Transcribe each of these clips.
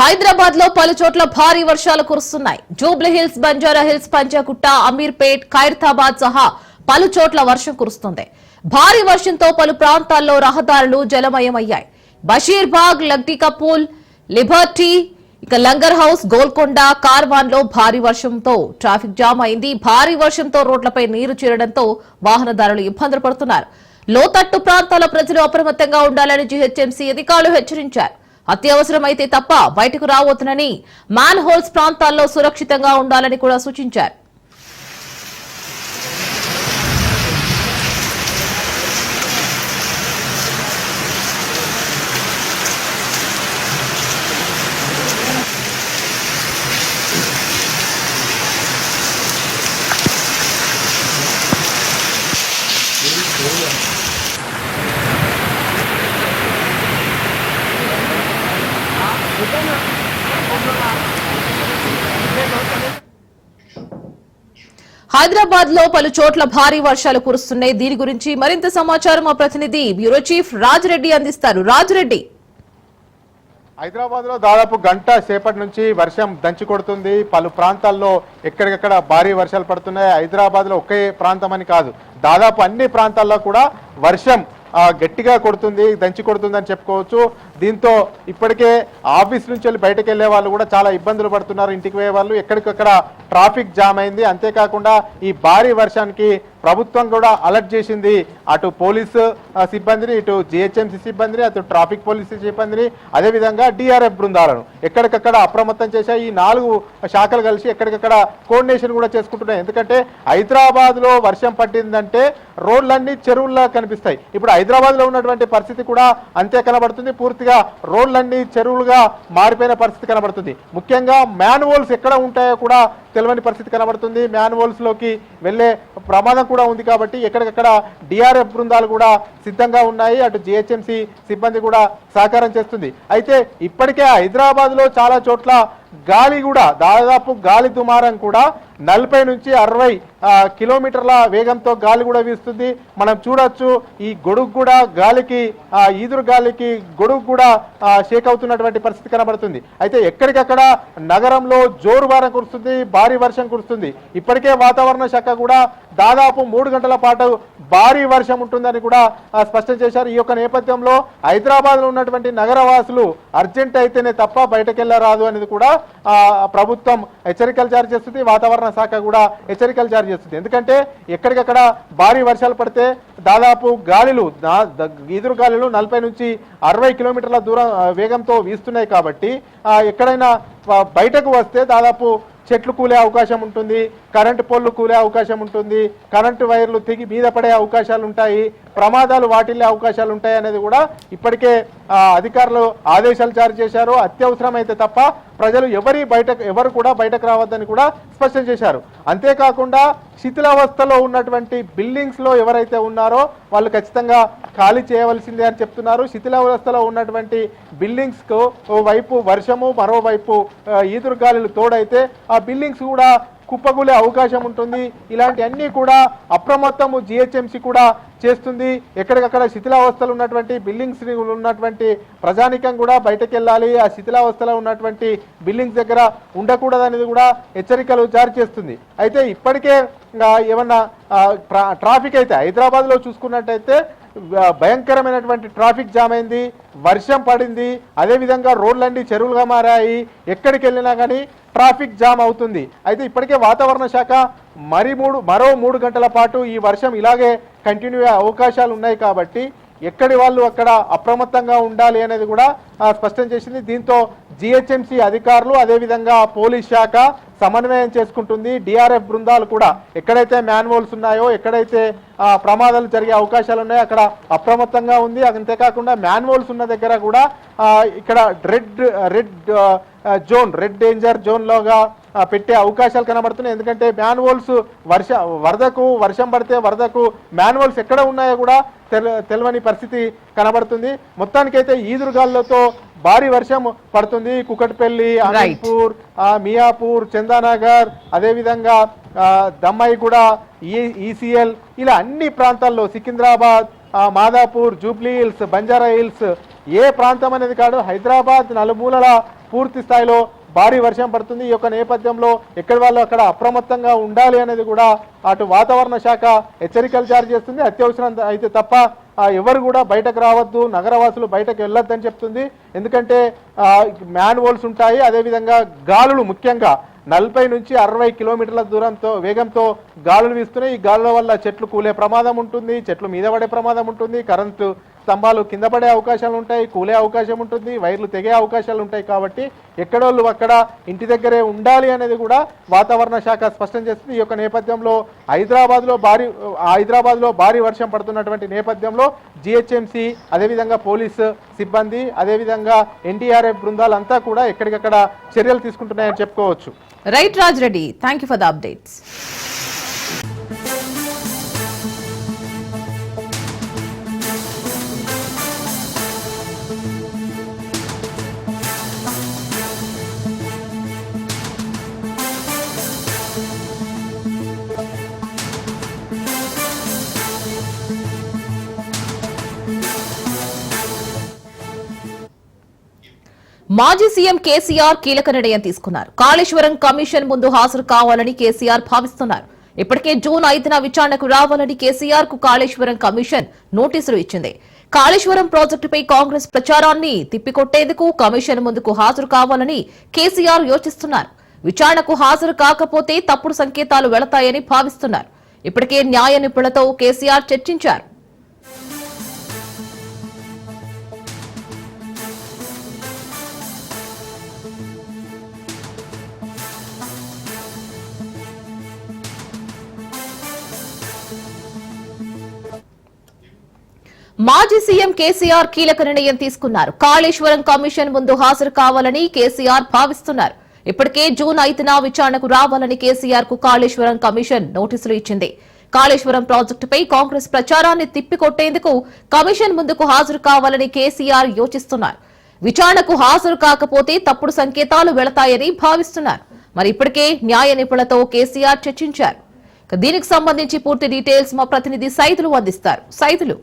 హైదరాబాద్లో పలు చోట్ల భారీ వర్షాలు కురుస్తున్నాయి. జూబ్లీ హిల్స్ బంజారా హిల్స్ పంజాగుట్ట అమీర్పేట్ ఖైరతాబాద్ సహా పలు చోట్ల వర్షం కురుస్తుంది. భారీ వర్షంతో పలు ప్రాంతాల్లో రహదారులు జలమయమయ్యాయి. బషీర్బాగ్ లగ్టికపూల్ లిబర్టీ ఇక లంగర్ హౌస్ గోల్కొండ కార్వాన్లో భారీ వర్షంతో ట్రాఫిక్ జామ్ అయింది. భారీ వర్షంతో రోడ్లపై నీరు చేరడంతో వాహనదారులు ఇబ్బందులు పడుతున్నారు. లోతట్టు ప్రాంతాల ప్రజలు అప్రమత్తంగా ఉండాలని జీహెచ్ఎంసీ అధికారులు హెచ్చరించారు. అత్యవసరమైతే తప్ప బయటకు రావద్దునని మ్యాన్ హోల్స్ ప్రాంతాల్లో సురక్షితంగా ఉండాలని కూడా సూచించారు. హైదరాబాద్లో పలు చోట్ల భారీ వర్షాలు కురుస్తున్నాయి. దీని గురించి మరింత సమాచారం మా ప్రతినిధి బ్యూరో చీఫ్ రాజిరెడ్డి అందిస్తారు. రాజిరెడ్డి. హైదరాబాద్లో దాదాపు గంట సేపటి నుంచి వర్షం దంచి కొడుతుంది. పలు ప్రాంతాల్లో ఎక్కడికక్కడ భారీ వర్షాలు పడుతున్నాయి. హైదరాబాద్లో ఒకే ప్రాంతం అని కాదు దాదాపు అన్ని ప్రాంతాల్లో కూడా వర్షం గట్టిగా కొడుతుంది దంచి కొడుతుంది అని చెప్పుకోవచ్చు. దీంతో ఇప్పటికే ఆఫీస్ నుంచి వెళ్ళి బయటకు వెళ్ళే వాళ్ళు కూడా చాలా ఇబ్బందులు పడుతున్నారు. ఇంటికి పోయే వాళ్ళు ఎక్కడికక్కడ ట్రాఫిక్ జామ్ అయింది. అంతేకాకుండా ఈ భారీ వర్షానికి ప్రభుత్వం కూడా అలర్ట్ చేసింది. అటు పోలీసు సిబ్బందిని ఇటు జిహెచ్ఎంసీ సిబ్బందిని అటు ట్రాఫిక్ పోలీసు సిబ్బందిని అదేవిధంగా డిఆర్ఎఫ్ బృందాలను. ఎక్కడికక్కడ అప్రమత్తం చేశాయి. ఈ నాలుగు శాఖలు కలిసి ఎక్కడికక్కడ కోఆర్డినేషన్ కూడా చేసుకుంటున్నాయి. ఎందుకంటే హైదరాబాద్లో వర్షం పట్టిందంటే రోడ్లన్నీ చెరువుల్లా కనిపిస్తాయి. ఇప్పుడు హైదరాబాద్లో ఉన్నటువంటి పరిస్థితి కూడా అంతే కనబడుతుంది. పూర్తిగా రోడ్లన్నీ చెరువులుగా మారిపోయిన పరిస్థితి కనబడుతుంది. ముఖ్యంగా మ్యాన్వోల్స్ ఎక్కడ ఉంటాయో కూడా తెలియని పరిస్థితి కనబడుతుంది. మ్యాన్వోల్స్లోకి వెళ్ళే ప్రమాదం కూడా ఉంది కాబట్టి ఎక్కడికక్కడ డిఆర్ఎఫ్ బృందాలు కూడా సిద్ధంగా ఉన్నాయి. అటు జిహెచ్ఎంసీ సిబ్బంది కూడా సహకారం చేస్తుంది. అయితే ఇప్పటికే హైదరాబాద్లో చాలా చోట్ల గాలి కూడా దాదాపు గాలి దుమారం కూడా నలభై నుంచి అరవై కిలోమీటర్ల వేగంతో గాలి కూడా వీస్తుంది. మనం చూడొచ్చు ఈ గొడుగు కూడా గాలికి ఈదురు గాలికి గొడుగు కూడా షేక్ అవుతున్నటువంటి పరిస్థితి కనబడుతుంది. అయితే ఎక్కడికక్కడ నగరంలో జోరు వారం కురుస్తుంది భారీ వర్షం కురుస్తుంది. ఇప్పటికే వాతావరణ శాఖ కూడా దాదాపు మూడు గంటల పాటు భారీ వర్షం ఉంటుందని కూడా స్పష్టం చేశారు. ఈ యొక్క నేపథ్యంలో హైదరాబాద్లో ఉన్నటువంటి నగరవాసులు అర్జెంట్ అయితేనే తప్ప బయటకెళ్ళరాదు అనేది కూడా ప్రభుత్వం హెచ్చరికలు జారీ చేస్తుంది. వాతావరణ శాఖ కూడా హెచ్చరికలు జారీ చేస్తుంది. ఎందుకంటే ఎక్కడికక్కడ భారీ వర్షాలు పడితే దాదాపు గాలిలు ఈదురు గాలిలు నలభై నుంచి అరవై కిలోమీటర్ల దూరం వేగంతో వీస్తున్నాయి కాబట్టి ఎక్కడైనా బయటకు వస్తే దాదాపు చెట్లు కూలే అవకాశం ఉంటుంది కరెంటు పోల్లు కూలే అవకాశం ఉంటుంది కరెంటు వైర్లు తెగి మీద పడే అవకాశాలు ఉంటాయి ప్రమాదాలు వాటిల్లే అవకాశాలు ఉంటాయి అనేది కూడా ఇప్పటికే అధికారులు ఆదేశాలు జారీ చేశారు. అత్యవసరమైతే తప్ప ప్రజలు ఎవరి బయటకు ఎవరు కూడా బయటకు రావద్దని కూడా స్పష్టం చేశారు. అంతేకాకుండా శిథిలావస్థలో ఉన్నటువంటి బిల్డింగ్స్లో ఎవరైతే ఉన్నారో వాళ్ళు ఖచ్చితంగా ఖాళీ చేయవలసిందే అని చెప్తున్నారు. శిథిలావస్థలో ఉన్నటువంటి బిల్డింగ్స్కు ఓ వైపు వర్షము మరోవైపు ఆ, ఈదురు తోడైతే ఆ బిల్డింగ్స్ కూడా కుప్పగూలే అవకాశం ఉంటుంది. ఇలాంటివన్నీ కూడా అప్రమత్తము జిహెచ్ఎంసి కూడా చేస్తుంది. ఎక్కడికక్కడ శిథిలావస్థలు ఉన్నటువంటి బిల్డింగ్స్ ఉన్నటువంటి ప్రజానికం కూడా బయటకు వెళ్ళాలి ఆ శిథిలావస్థలో ఉన్నటువంటి బిల్డింగ్స్ దగ్గర ఉండకూడదనేది కూడా హెచ్చరికలు జారీ చేస్తుంది. అయితే ఇప్పటికే ఏమన్నా ట్రా- ట్రాఫిక్ అయితే హైదరాబాద్లో చూసుకున్నట్టయితే భయంకరమైనటువంటి ట్రాఫిక్ జామ్ అయింది వర్షం పడింది అదేవిధంగా రోడ్లన్నీ చెరువులుగా మారాయి. ఎక్కడికి వెళ్ళినా కానీ ట్రాఫిక్ జామ్ అవుతుంది. అయితే ఇప్పటికే వాతావరణ శాఖ మరి మూడు మరో మూడు గంటల పాటు ఈ వర్షం ఇలాగే కంటిన్యూ అయ్యే అవకాశాలు ఉన్నాయి కాబట్టి ఎక్కడి వాళ్ళు అక్కడ అప్రమత్తంగా ఉండాలి అనేది కూడా స్పష్టం చేసింది. దీంతో జిహెచ్ఎంసీ అధికారులు అదేవిధంగా పోలీస్ శాఖ సమన్వయం చేసుకుంటుంది. డిఆర్ఎఫ్ బృందాలు కూడా ఎక్కడైతే మ్యాన్వోల్స్ ఉన్నాయో ఎక్కడైతే ప్రమాదాలు జరిగే అవకాశాలు ఉన్నాయో అక్కడ అప్రమత్తంగా ఉంది. అంతేకాకుండా మ్యాన్వోల్స్ ఉన్న దగ్గర కూడా ఇక్కడ red red zone red danger zone లోగా ఆ, పెట్టే అవకాశాలు కనబడుతున్నాయి. ఎందుకంటే మ్యాన్వోల్స్ వర్ష వరదకు వర్షం పడితే వరదకు మ్యాన్వోల్స్ ఎక్కడ ఉన్నాయో కూడా తెల తెలవని పరిస్థితి కనబడుతుంది. మొత్తానికైతే ఈదురుగాలులతో భారీ వర్షం పడుతుంది. కుకట్పల్లి అనంతపూర్ మియాపూర్ చందానగర్ అదేవిధంగా ఆ, దమ్మాయిగూడ ఈ ఈసీఎల్ ఇలా అన్ని ప్రాంతాల్లో సికింద్రాబాద్ మాదాపూర్ జూబ్లీ హిల్స్ బంజారా హిల్స్ ఏ ప్రాంతం అనేది కాదు హైదరాబాద్ నలుమూలల పూర్తి స్థాయిలో భారీ వర్షం పడుతుంది. ఈ యొక్క నేపథ్యంలో ఎక్కడి వాళ్ళు అక్కడ అప్రమత్తంగా ఉండాలి అనేది కూడా అటు వాతావరణ శాఖ హెచ్చరికలు జారీ చేస్తుంది. అత్యవసరం అయితే తప్ప ఎవరు కూడా బయటకు రావద్దు నగరవాసులు బయటకు వెళ్ళొద్దని చెప్తుంది. ఎందుకంటే మ్యాన్ హోల్స్ ఉంటాయి. అదేవిధంగా గాలులు ముఖ్యంగా నలభై నుంచి అరవై కిలోమీటర్ల దూరంతో వేగంతో గాలులు వీస్తున్నాయి. ఈ గాలుల వల్ల చెట్లు కూలే ప్రమాదం ఉంటుంది. చెట్లు మీద పడే ప్రమాదం ఉంటుంది. కరెంటు స్తంభాలు కింద పడే అవకాశాలు ఉంటాయి కూలే అవకాశం ఉంటుంది వైర్లు తెగే అవకాశాలు ఉంటాయి కాబట్టి ఎక్కడోళ్ళు అక్కడ ఇంటి దగ్గరే ఉండాలి అనేది కూడా వాతావరణ శాఖ స్పష్టం చేస్తుంది. ఈ యొక్క నేపథ్యంలో హైదరాబాద్లో భారీ హైదరాబాద్లో భారీ వర్షం పడుతున్నటువంటి నేపథ్యంలో జిహెచ్ఎంసి అదేవిధంగా పోలీసు సిబ్బంది అదేవిధంగా ఎన్డీఆర్ఎఫ్ బృందాలంతా కూడా ఎక్కడికక్కడ చర్యలు తీసుకుంటున్నాయని చెప్పుకోవచ్చు. Right Raj Reddy thank you for the updates మాజీ సీఎం కేసీఆర్ కీలక నిర్ణయం తీసుకున్నారు. కాళేశ్వరం కమిషన్ ముందు హాజరు కావాలని కేసీఆర్ భావిస్తున్నారు. ఇప్పటికే జూన్ ఐదున విచారణకు రావాలని కేసీఆర్కు కాళేశ్వరం కమిషన్ నోటీసులు ఇచ్చింది. కాళేశ్వరం ప్రాజెక్టుపై కాంగ్రెస్ ప్రచారాన్ని తిప్పికొట్టేందుకు కమిషన్ ముందుకు హాజరు కావాలని కేసీఆర్ యోచిస్తున్నారు. విచారణకు హాజరు కాకపోతే తప్పుడు సంకేతాలు వెళతాయని భావిస్తున్నారు. ఇప్పటికే న్యాయ నిపుణులతో కేసీఆర్ చర్చించారు. మాజీ సీఎం కేసీఆర్ కీలక నిర్ణయం తీసుకున్నారు. కాళేశ్వరం కమిషన్ ముందు హాజరు కావాలని కేసీఆర్ భావిస్తున్నారు. ఇప్పటికే జూన్ ఐదున విచారణకు రావాలని కేసీఆర్కు కాళేశ్వరం కమిషన్ నోటీసులు ఇచ్చింది. కాళేశ్వరం ప్రాజెక్టుపై కాంగ్రెస్ ప్రచారాన్ని తిప్పికొట్టేందుకు కమిషన్ ముందుకు హాజరు కావాలని కేసీఆర్ యోచిస్తున్నారు. విచారణకు హాజరు కాకపోతే తప్పుడు సంకేతాలు వెళతాయని భావిస్తున్నారు. మరి ఇప్పటికే న్యాయ నిపుణులతో కేసీఆర్ చర్చించారు. దీనికి సంబంధించి పూర్తి డీటెయిల్స్ మా ప్రతినిధి సైదులు అందిస్తారు. సైదులు.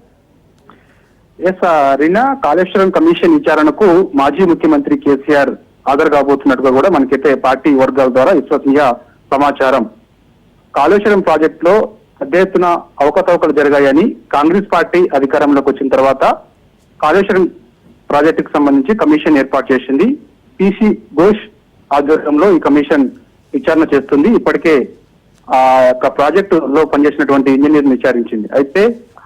ఎస్ రీనా కాళేశ్వరం కమిషన్ విచారణకు మాజీ ముఖ్యమంత్రి కేసీఆర్ హాజరు కాబోతున్నట్టుగా కూడా మనకైతే పార్టీ వర్గాల ద్వారా విశ్వసనీయ సమాచారం. కాళేశ్వరం ప్రాజెక్ట్లో పెద్ద ఎత్తున అవకతవకలు జరిగాయని కాంగ్రెస్ పార్టీ అధికారంలోకి వచ్చిన తర్వాత కాళేశ్వరం ప్రాజెక్టుకు సంబంధించి కమిషన్ ఏర్పాటు చేసింది. పిసి ఘోష్ ఆధ్వర్యంలో ఈ కమిషన్ విచారణ చేస్తుంది. ఇప్పటికే ఆ యొక్క ప్రాజెక్టు లో పనిచేసినటువంటి ఇంజనీర్ని విచారించింది. అయితే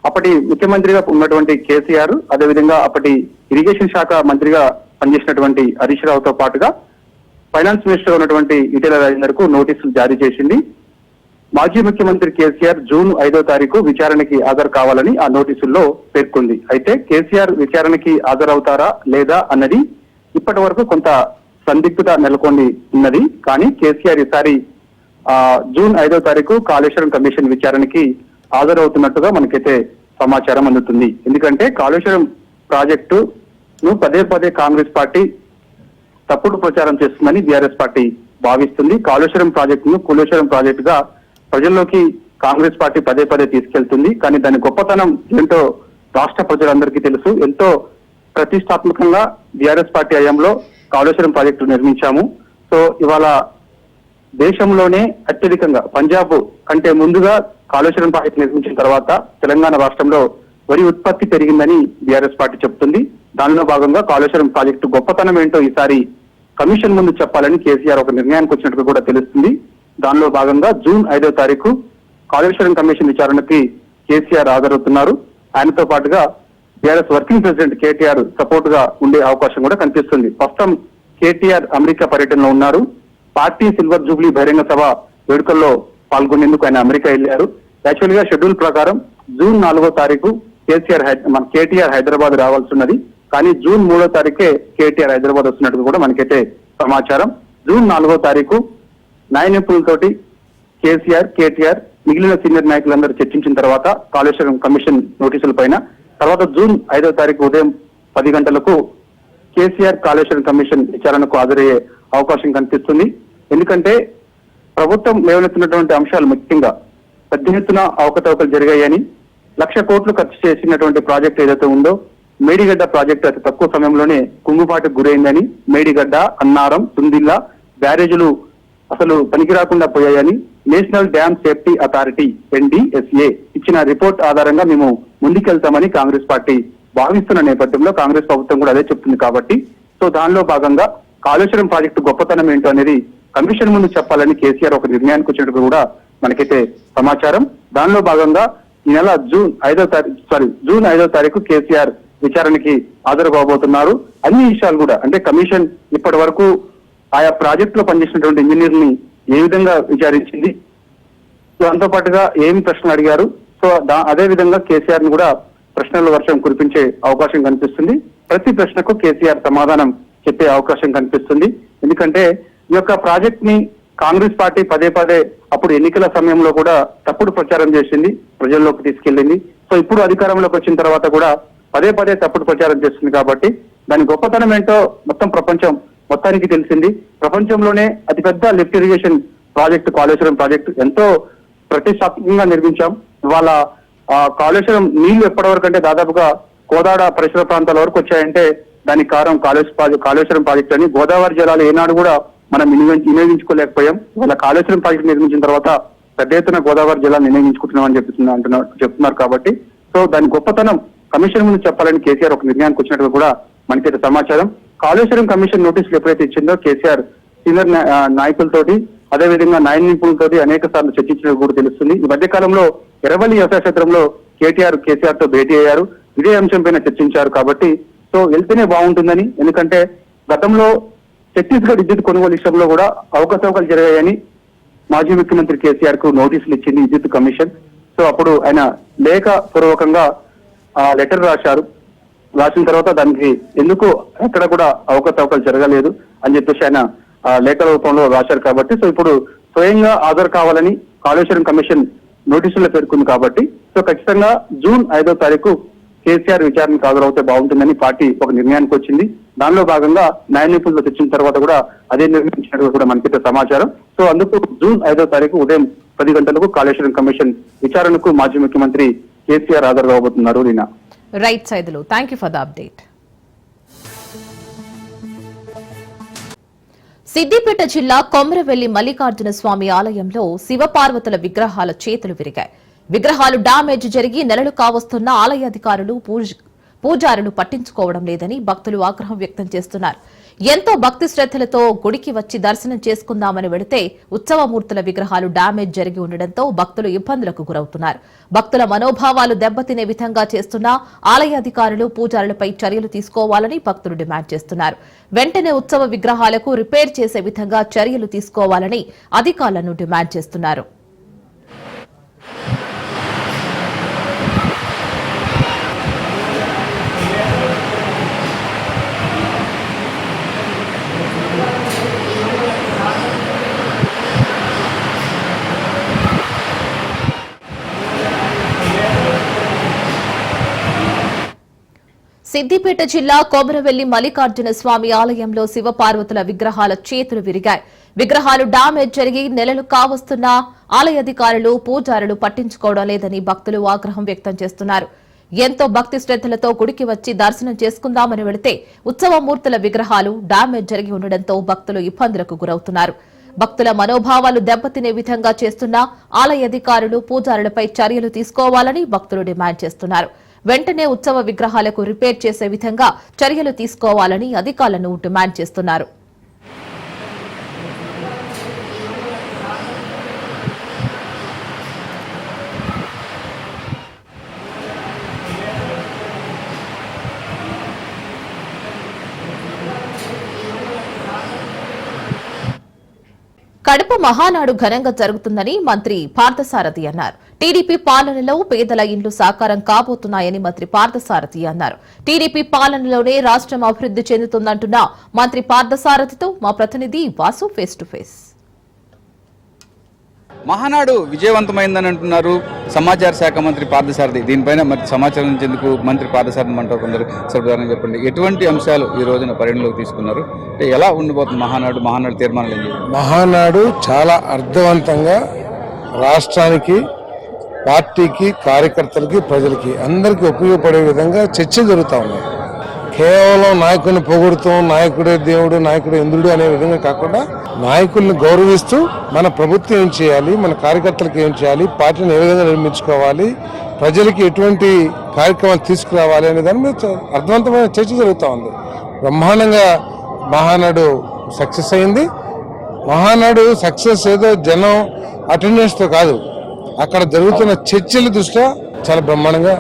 అప్పటి ముఖ్యమంత్రిగా ఉన్నటువంటి కేసీఆర్ అదేవిధంగా అప్పటి ఇరిగేషన్ శాఖ మంత్రిగా పనిచేసినటువంటి హరీష్ రావుతో పాటుగా ఫైనాన్స్ మినిస్టర్ ఉన్నటువంటి ఈటెల రాజేందర్కు నోటీసులు జారీ చేసింది. మాజీ ముఖ్యమంత్రి కేసీఆర్ జూన్ ఐదో తారీఖు విచారణకి హాజరు కావాలని ఆ నోటీసుల్లో పేర్కొంది. అయితే కేసీఆర్ విచారణకి హాజరవుతారా లేదా అన్నది ఇప్పటి వరకు కొంత సందిగ్ధత నెలకొని ఉన్నది. కానీ కేసీఆర్ ఈసారి జూన్ ఐదో తారీఖు కాళేశ్వరం కమిషన్ విచారణకి హాజరవుతున్నట్టుగా మనకైతే సమాచారం అందుతుంది. ఎందుకంటే కాళేశ్వరం ప్రాజెక్టు ను పదే పదే కాంగ్రెస్ పార్టీ తప్పుడు ప్రచారం చేస్తుందని బీఆర్ఎస్ పార్టీ భావిస్తుంది. కాళేశ్వరం ప్రాజెక్టును కులేశ్వరం ప్రాజెక్టుగా ప్రజల్లోకి కాంగ్రెస్ పార్టీ పదే పదే తీసుకెళ్తుంది. కానీ దాని గొప్పతనం ఏంటో రాష్ట్ర ప్రజలందరికీ తెలుసు. ఎంతో ప్రతిష్టాత్మకంగా బీఆర్ఎస్ పార్టీ హయాంలో కాళేశ్వరం ప్రాజెక్టు నిర్మించాము. సో ఇవాళ దేశంలోనే అత్యధికంగా పంజాబ్ కంటే ముందుగా కాళేశ్వరం ప్రాజెక్టు నిర్మించిన తర్వాత తెలంగాణ రాష్ట్రంలో వరి ఉత్పత్తి పెరిగిందని బీఆర్ఎస్ పార్టీ చెబుతుంది దానిలో భాగంగా కాళేశ్వరం ప్రాజెక్టు గొప్పతనం ఏంటో ఈసారి కమిషన్ ముందు చెప్పాలని కేసీఆర్ ఒక నిర్ణయానికి వచ్చినట్టు కూడా తెలుస్తుంది. దానిలో భాగంగా జూన్ ఐదో తారీఖు కాళేశ్వరం కమిషన్ విచారణకి కేసీఆర్ హాజరవుతున్నారు. ఆయనతో పాటుగా బీఆర్ఎస్ వర్కింగ్ ప్రెసిడెంట్ కేటీఆర్ సపోర్ట్గా ఉండే అవకాశం కూడా కనిపిస్తుంది. ప్రస్తుతం కేటీఆర్ అమెరికా పర్యటనలో ఉన్నారు. పార్టీ సిల్వర్ జూబ్లీ బహిరంగ సభ వేడుకల్లో పాల్గొనేందుకు ఆయన అమెరికా వెళ్ళారు. యాక్చువల్గా షెడ్యూల్ ప్రకారం జూన్ నాలుగో తారీఖు కేసీఆర్ హై- మన కేటీఆర్ హైదరాబాద్ రావాల్సి ఉన్నది కానీ జూన్ మూడో తారీఖే కేటీఆర్ హైదరాబాద్ వస్తున్నట్టు కూడా మనకైతే సమాచారం. జూన్ నాలుగో తారీఖు న్యాయ కేసీఆర్ కేటీఆర్ మిగిలిన సీనియర్ నాయకులందరూ చర్చించిన తర్వాత కాళేశ్వరం కమిషన్ నోటీసుల పైన తర్వాత జూన్ ఐదో తారీఖు ఉదయం పది గంటలకు కేసీఆర్ కాళేశ్వరం కమిషన్ విచారణకు హాజరయ్యే అవకాశం కనిపిస్తుంది. ఎందుకంటే ప్రభుత్వం లేవనెత్తినటువంటి అంశాలు ముఖ్యంగా పెద్ద ఎత్తున అవకతవకలు జరిగాయని లక్ష కోట్లు ఖర్చు చేసినటువంటి ప్రాజెక్ట్ ఏదైతే ఉందో మేడిగడ్డ ప్రాజెక్టు అతి తక్కువ సమయంలోనే కుంగుబాటుకు గురైందని మేడిగడ్డ అన్నారం తుందిల్ల బ్యారేజీలు అసలు పనికి రాకుండా పోయాయని national dam safety authority NDSA ఇచ్చిన రిపోర్ట్ ఆధారంగా మేము ముందుకెళ్తామని కాంగ్రెస్ పార్టీ భావిస్తున్న నేపథ్యంలో కాంగ్రెస్ ప్రభుత్వం కూడా అదే చెప్తుంది కాబట్టి సో దానిలో భాగంగా కాళేశ్వరం ప్రాజెక్టు గొప్పతనం ఏంటో అనేది కమిషన్ ముందు చెప్పాలని కేసీఆర్ ఒక నిర్ణయానికి వచ్చినట్టు కూడా మనకైతే సమాచారం. దానిలో భాగంగా ఈ నెల జూన్ ఐదో తారీఖు సారీ జూన్ ఐదో తారీఖు కేసీఆర్ విచారణకి హాజరు కాబోతున్నారు అన్ని విషయాలు కూడా అంటే కమిషన్ ఇప్పటి వరకు ఆయా ప్రాజెక్టులో పనిచేసినటువంటి ఇంజనీర్ని ఏ విధంగా విచారించింది? దాంతో పాటుగా ఏం ప్రశ్నలు అడిగారు? సో దా- అదే విధంగా కేసీఆర్ని కూడా ప్రశ్నల వర్షం కురిపించే అవకాశం కనిపిస్తుంది. ప్రతి ప్రశ్నకు కేసీఆర్ సమాధానం చెప్పే అవకాశం కనిపిస్తుంది. ఎందుకంటే ఈ యొక్క ప్రాజెక్ట్ని కాంగ్రెస్ పార్టీ పదే పదే అప్పుడు ఎన్నికల సమయంలో కూడా తప్పుడు ప్రచారం చేసింది ప్రజల్లోకి తీసుకెళ్ళింది. సో ఇప్పుడు అధికారంలోకి వచ్చిన తర్వాత కూడా పదే పదే తప్పుడు ప్రచారం చేస్తుంది కాబట్టి దాని గొప్పతనం ఏంటో మొత్తం ప్రపంచం మొత్తానికి తెలిసింది. ప్రపంచంలోనే అతిపెద్ద lift irrigation project Kaleshwaram project ఎంతో ప్రతిష్టాత్మకంగా నిర్మించాం. ఇవాళ కాళేశ్వరం నీళ్ళు ఎప్పటి వరకు అంటే దాదాపుగా కోదాడ పరిసర ప్రాంతాల వరకు వచ్చాయంటే దాని కారం కాళేశ్వర కాళేశ్వరం ప్రాజెక్ట్ అని గోదావరి జలాలు ఏనాడు కూడా మనం వినియోగించుకోలేకపోయాం. వాళ్ళ కాళేశ్వరం ప్రాజెక్ట్ నిర్మించిన తర్వాత పెద్ద ఎత్తున గోదావరి జలాలు వినియోగించుకుంటున్నాం అని చెప్తున్నా అంటున్నారు చెప్తున్నారు కాబట్టి. సో దాని గొప్పతనం కమిషన్ ముందు చెప్పాలని కేసీఆర్ ఒక నిర్ణయానికి వచ్చినట్లు కూడా మనకైతే సమాచారం. కాళేశ్వరం కమిషన్ నోటీసులు ఎప్పుడైతే ఇచ్చిందో కేసీఆర్ సీనియర్ నాయకులతోటి అదేవిధంగా న్యాయ నిపుణులతోటి అనేక సార్లు చర్చించినట్టు కూడా తెలుస్తుంది. ఈ మధ్య కాలంలో ఎర్రవల్లి వ్యవసాయ క్షేత్రంలో కేటీఆర్ కేసీఆర్తో భేటీ అయ్యారు. ఇదే అంశం పైన చర్చించారు కాబట్టి సో వెళ్తేనే బాగుంటుందని. ఎందుకంటే గతంలో ఛత్తీస్గఢ్ విద్యుత్ కొనుగోలు విషయంలో కూడా అవకతవకలు జరిగాయని మాజీ ముఖ్యమంత్రి కేసీఆర్కు నోటీసులు ఇచ్చింది విద్యుత్ కమిషన్. సో అప్పుడు ఆయన లేఖ పూర్వకంగా ఆ లెటర్ రాశారు. రాసిన తర్వాత దానికి ఎందుకు ఎక్కడ కూడా అవకతవకలు జరగలేదు అని చెప్పేసి ఆయన ఆ లేఖ రూపంలో రాశారు కాబట్టి సో ఇప్పుడు స్వయంగా హాజరు కావాలని కాళేశ్వరం కమిషన్ నోటీసుల్లో పేర్కొంది కాబట్టి సో ఖచ్చితంగా జూన్ ఐదో తారీఖు కేసీఆర్ విచారణకు హాజరవుతే బాగుంటుందని పార్టీ ఒక నిర్ణయానికి వచ్చింది. దానిలో భాగంగా న్యాయ నిపుణులు తెచ్చిన తర్వాత కూడా అదే నిర్ణయించినట్టు కూడా మనకైతే సమాచారం. సో అందుకు జూన్ ఐదో తారీఖు ఉదయం పది గంటలకు కాళేశ్వరం కమిషన్ విచారణకు మాజీ ముఖ్యమంత్రి కేసీఆర్ హాజరు కాబోతున్నారు నిన్న right Saidulu. Thank you for the update Siddipet జిల్లా కొమరవెల్లి మల్లికార్జున స్వామి ఆలయంలో శివపార్వతుల విగ్రహాల చేతులు విరిగాయి. విగ్రహాలు డామేజ్ జరిగి నెలలు కావస్తున్న ఆలయ అధికారులు పూజారులు పట్టించుకోవడం లేదని భక్తులు ఆగ్రహం వ్యక్తం చేస్తున్నారు. ఎంతో భక్తి శ్రద్ధలతో గుడికి వచ్చి దర్శనం చేసుకుందామని వెడితే ఉత్సవమూర్తుల విగ్రహాలు డామేజ్ జరిగి ఉండడంతో భక్తులు ఇబ్బందులకు గురవుతున్నారు. భక్తుల మనోభావాలు దెబ్బతినే విధంగా చేస్తున్న ఆలయ అధికారులు పూజారులపై చర్యలు తీసుకోవాలని భక్తులు డిమాండ్ చేస్తున్నారు. వెంటనే ఉత్సవ విగ్రహాలకు రిపేర్ చేసే విధంగా చర్యలు తీసుకోవాలని అధికారులను డిమాండ్ చేస్తున్నారు. సిద్దిపేట జిల్లా కోమరవెల్లి మల్లికార్జున స్వామి ఆలయంలో శివపార్వతుల విగ్రహాల చేతులు విరిగాయి. విగ్రహాలు డామేజ్ జరిగి నెలలు కావస్తున్నా ఆలయ అధికారులు పూజారులు పట్టించుకోవడం లేదని భక్తులు ఆగ్రహం వ్యక్తం చేస్తున్నారు. ఎంతో భక్తి శ్రద్ధలతో గుడికి వచ్చి దర్శనం చేసుకుందామని వెళితే ఉత్సవమూర్తుల విగ్రహాలు డామేజ్ జరిగి ఉండడంతో భక్తులు ఇబ్బందులకు గురవుతున్నారు. భక్తుల మనోభావాలు దెబ్బతినే విధంగా చేస్తున్న ఆలయ అధికారులు పూజారులపై చర్యలు తీసుకోవాలని భక్తులు డిమాండ్ చేస్తున్నారు. వెంటనే ఉత్సవ విగ్రహాలకు రిపేర్ చేసే విధంగా చర్యలు తీసుకోవాలని అధికారులను డిమాండ్ చేస్తున్నారు. కడప మహానాడు ఘనంగా జరుగుతుందని మంత్రి పార్థసారథి అన్నారు. టీడీపీ పాలనలో పేదల ఇండ్లు సాకారం కాబోతున్నాయని మంత్రి పార్థసారథి అన్నారు. టీడీపీ పాలనలోనే రాష్ట్రం అభివృద్ధి చెందుతుందంటున్న మంత్రి పార్థసారథితో మా ప్రతినిధి Vasu face to face Mahanadu విజయవంతమైందని అంటున్నారు. సమాచార శాఖ మంత్రి పార్థసారథి. దీనిపైన మరి సమాచారం ఇచ్చేందుకు మంత్రి పార్థసారథి అంటారు కొందరు సర్వదానం చెప్పండి. ఎటువంటి అంశాలు ఈ రోజున పరిగణలోకి తీసుకున్నారు? అంటే ఎలా ఉండిపోతుంది మహానాడు? మహానాడు తీర్మానాలు ఏంటి? మహానాడు చాలా అర్థవంతంగా రాష్ట్రానికి పార్టీకి కార్యకర్తలకి ప్రజలకి అందరికీ ఉపయోగపడే విధంగా చర్చ జరుగుతూ ఉన్నాయి. కేవలం నాయకుడిని పొగుడుతూ నాయకుడే దేవుడు నాయకుడే ఇంద్రుడు అనే విధంగా కాకుండా నాయకుల్ని గౌరవిస్తూ మన ప్రభుత్వం ఏం చేయాలి మన కార్యకర్తలకు ఏం చేయాలి పార్టీని ఏ విధంగా నిర్మించుకోవాలి ప్రజలకి ఎటువంటి కార్యక్రమాలు తీసుకురావాలి అనే దాని మీద అర్థవంతమైన చర్చ జరుగుతూ ఉంది. బ్రహ్మాండంగా మహానాడు సక్సెస్ అయింది. మహానాడు సక్సెస్ ఏదో జనం అటెండెన్స్తో కాదు అక్కడ జరుగుతున్న చర్చల దృష్ట్యా చాలా బ్రహ్మాండంగా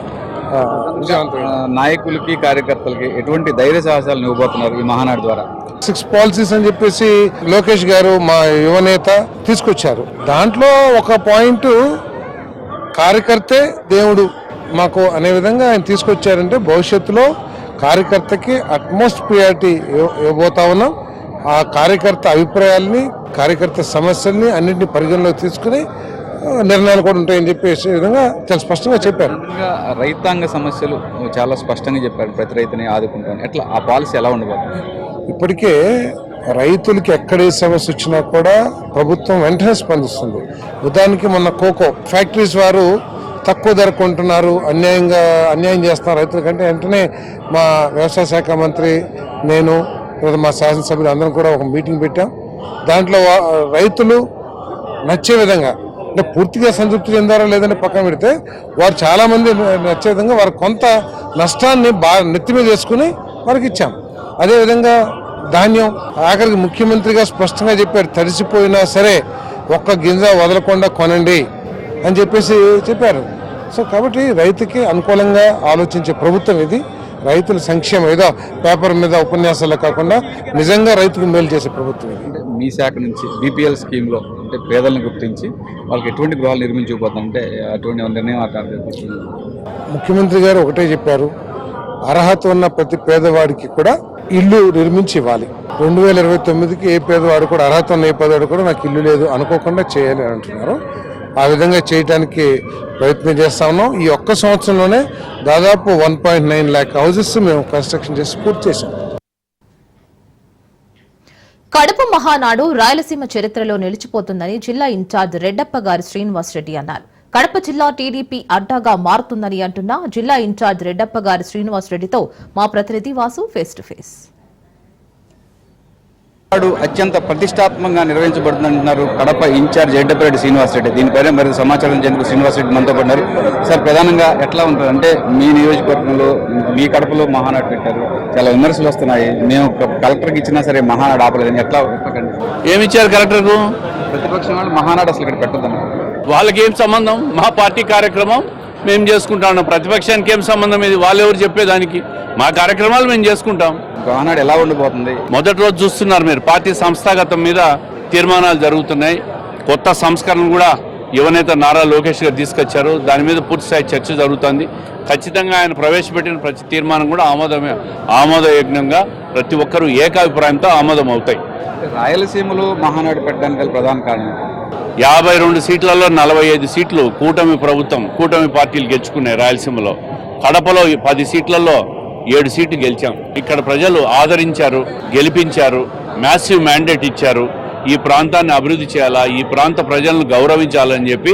నాయకులకి కార్యకర్తలకి ఎటువంటి ధైర్య సాహసాలు ఇవ్వబోతున్నారు ఈ మహానాడు ద్వారా? సిక్స్ పాలసీస్ అని చెప్పేసి లోకేష్ గారు మా యువనేత తీసుకొచ్చారు. దాంట్లో ఒక పాయింట్ కార్యకర్తే దేవుడు మాకు అనే విధంగా ఆయన తీసుకొచ్చారంటే భవిష్యత్తులో కార్యకర్తకి అట్మోస్ట్ ప్రియారిటీ ఇవ్వబోతా ఉన్నాం. ఆ కార్యకర్త అభిప్రాయాల్ని కార్యకర్త సమస్యల్ని అన్నింటినీ పరిగణలోకి తీసుకుని నిర్ణయాలు కూడా ఉంటాయని చెప్పేసి విధంగా చాలా స్పష్టంగా చెప్పారు. రైతాంగ సమస్యలు చాలా స్పష్టంగా చెప్పారు ప్రతి రైతుని ఆదుకుంటాను ఎట్లా ఆ పాలసీ ఎలా ఉండబోతుంది? ఇప్పటికే రైతులకి ఎక్కడ ఏ సమస్య వచ్చినా కూడా ప్రభుత్వం వెంటనే స్పందిస్తుంది. ఉదాహరణకి మొన్న కోకో ఫ్యాక్టరీస్ వారు తక్కువ ధర కొంటున్నారు అన్యాయంగా అన్యాయం చేస్తున్నారు రైతులకంటే వెంటనే మా వ్యవసాయ శాఖ మంత్రి నేను మా శాసనసభ్యులు అందరం కూడా ఒక మీటింగ్ పెట్టాం. దాంట్లో రైతులు నచ్చే విధంగా అంటే పూర్తిగా సంతృప్తి చెందారా లేదని పక్కన పెడితే వారు చాలా మంది నచ్చే విధంగా వారు కొంత నష్టాన్ని బాగా నెత్తి మీద వేసుకుని వారికి ఇచ్చాం. అదేవిధంగా ధాన్యం ఆఖరికి ముఖ్యమంత్రిగా స్పష్టంగా చెప్పారు తడిసిపోయినా సరే ఒక్క గింజ వదలకుండా కొనండి అని చెప్పేసి చెప్పారు. సో కాబట్టి రైతుకి అనుకూలంగా ఆలోచించే ప్రభుత్వం ఇది. రైతుల సంక్షేమం ఏదో పేపర్ మీద ఉపన్యాసాలు కాకుండా నిజంగా రైతుకు మేలు చేసే ప్రభుత్వం ఇది. మీ శాఖ నుంచి బీపీఎల్ స్కీమ్లో అంటే పేదలను గుర్తించి వాళ్ళకి ఎటువంటి గృహాలు నిర్మించకపోతుందంటే అటువంటి నిర్ణయం అక్కడ ముఖ్యమంత్రి గారు ఒకటే చెప్పారు అర్హత ఉన్న ప్రతి పేదవాడికి కూడా ఇల్లు నిర్మించి ఇవ్వాలి. రెండు వేల ఇరవై తొమ్మిదికి ఏ పేదవాడు కూడా అర్హత ఉన్న ఏ పేదవాడు కూడా నాకు ఇల్లు లేదు అనుకోకుండా చేయాలి అని అంటున్నారు. ఆ విధంగా చేయడానికి ప్రయత్నం చేస్తా ఉన్నాం. ఈ ఒక్క సంవత్సరంలోనే దాదాపు one point nine lakh houses మేము కన్స్ట్రక్షన్ చేసి పూర్తి చేసాం కడప మహానాడు రాయలసీమ చరిత్రలో నిలిచిపోతుందని జిల్లా ఇన్ఛార్జ్ రెడ్డప్ప గారి శ్రీనివాసరెడ్డి అన్నారు. కడప జిల్లా టీడీపీ అడ్డాగా మారుతుందని అంటున్న జిల్లా ఇన్ఛార్జ్ రెడ్డప్ప గారి శ్రీనివాసరెడ్డితో మా ప్రతినిధి వాసు ఫేస్ టు ఫేస్ నాడు అత్యంత ప్రతిష్టాత్మకంగా నిర్వహించబడుతుందంటున్నారు కడప ఇన్ఛార్జ్ ఎడ్డపరెడ్డి శ్రీనివాసరెడ్డి దీనిపైన మరి సమాచారం చెందుకు శ్రీనివాసరెడ్డి మనతో పడినారు సార్ ప్రధానంగా ఎట్లా ఉంటుంది అంటే మీ నియోజకవర్గంలో మీ కడపలో మహానాడు పెట్టారు. చాలా విమర్శలు వస్తున్నాయి. మేము కలెక్టర్కి ఇచ్చినా సరే మహానాడు ఆపలేదని ఎట్లా? ఏమి ఇచ్చారు కలెక్టర్కు? ప్రతిపక్షం వాళ్ళు మహానాడు అసలు ఇక్కడ పెట్టద్దన్నారు వాళ్ళకి ఏం సంబంధం? మా పార్టీ కార్యక్రమం? మేము చేసుకుంటాం ప్రతిపక్షానికి ఏం సంబంధం? ఇది వాళ్ళు ఎవరు చెప్పేదానికి? మా కార్యక్రమాలు మేము చేసుకుంటాం. మహానాడు ఎలా ఉండబోతుంది మొదటి రోజు చూస్తున్నారు మీరు పార్టీ సంస్థాగతం మీద తీర్మానాలు జరుగుతున్నాయి. కొత్త సంస్కరణ కూడా యువనేత నారా లోకేష్ గారు తీసుకొచ్చారు. దాని మీద పూర్తి స్థాయి చర్చ జరుగుతుంది. ఖచ్చితంగా ఆయన ప్రవేశపెట్టిన ప్రతి తీర్మానం కూడా ఆమోదమే ఆమోదయజ్ఞంగా ప్రతి ఒక్కరూ ఏకాభిప్రాయంతో ఆమోదం అవుతాయి రాయలసీమలో మహానాడు పెట్టడానికి ప్రధాన కారణం యాభై రెండు సీట్లలో నలభై ఐదు సీట్లు కూటమి ప్రభుత్వం కూటమి పార్టీలు గెలుచుకున్నాయి రాయలసీమలో. కడపలో పది సీట్లలో ఏడు సీట్లు గెలిచాం. ఇక్కడ ప్రజలు ఆదరించారు గెలిపించారు మ్యాసివ్ మ్యాండేట్ ఇచ్చారు. ఈ ప్రాంతాన్ని అభివృద్ధి చేయాలా ఈ ప్రాంత ప్రజలను గౌరవించాలని చెప్పి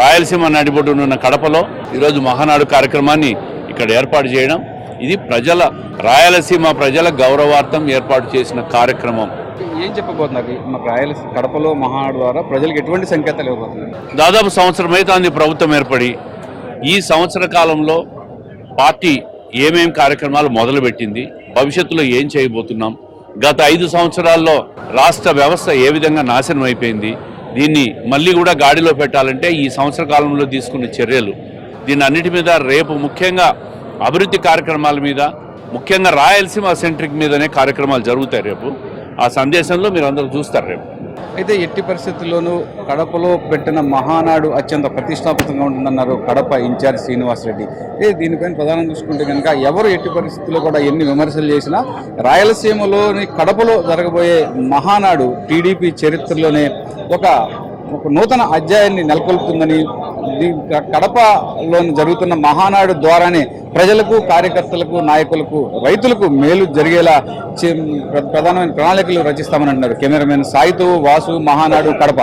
రాయలసీమ నడిబొడ్డునున్న కడపలో ఈరోజు మహానాడు కార్యక్రమాన్ని ఇక్కడ ఏర్పాటు చేయడం. ఇది ప్రజల రాయలసీమ ప్రజల గౌరవార్థం ఏర్పాటు చేసిన కార్యక్రమం. ఏం చెప్పబోతున్నారు మాకు రాయలసీమ కడపలో మహానాడు ద్వారా ప్రజలకు ఎటువంటి సంకేతాలు ఇవ్వబోతున్నారు దాదాపు సంవత్సరం అయితే ప్రభుత్వం ఏర్పడి. ఈ సంవత్సర కాలంలో పార్టీ ఏమేం కార్యక్రమాలు మొదలుపెట్టింది భవిష్యత్తులో ఏం చేయబోతున్నాం గత ఐదు సంవత్సరాల్లో రాష్ట్ర వ్యవస్థ ఏ విధంగా నాశనం అయిపోయింది దీన్ని మళ్ళీ కూడా గాడిలో పెట్టాలంటే ఈ సంవత్సర కాలంలో తీసుకున్న చర్యలు. దీని అన్నిటి మీద రేపు ముఖ్యంగా అభివృద్ధి కార్యక్రమాల మీద ముఖ్యంగా రాయలసీమ సెంట్రిక్ మీదనే కార్యక్రమాలు జరుగుతాయి రేపు. ఆ సందేశంలో మీరు అందరూ చూస్తారు రేపు. అయితే ఎట్టి పరిస్థితుల్లోనూ కడపలో పెట్టిన మహానాడు అత్యంత ప్రతిష్టాత్మకంగా ఉంటుందన్నారు కడప ఇన్ఛార్జ్ శ్రీనివాస్ రెడ్డి అయితే దీనిపైన ప్రధానం చూసుకుంటే కనుక ఎవరు ఎట్టి పరిస్థితుల్లో కూడా ఎన్ని విమర్శలు చేసినా రాయలసీమలోని కడపలో జరగబోయే మహానాడు టీడీపీ చరిత్రలోనే ఒక ఒక నూతన అధ్యాయాన్ని నెలకొల్పుతుందని కడపలోని జరుగుతున్న మహానాడు ద్వారానే ప్రజలకు కార్యకర్తలకు నాయకులకు రైతులకు మేలు జరిగేలా ప్ర- ప్రధానమైన ప్రణాళికలు రచిస్తామని అంటున్నారు కెమెరామెన్ సాయితో వాసు మహానాడు కడప.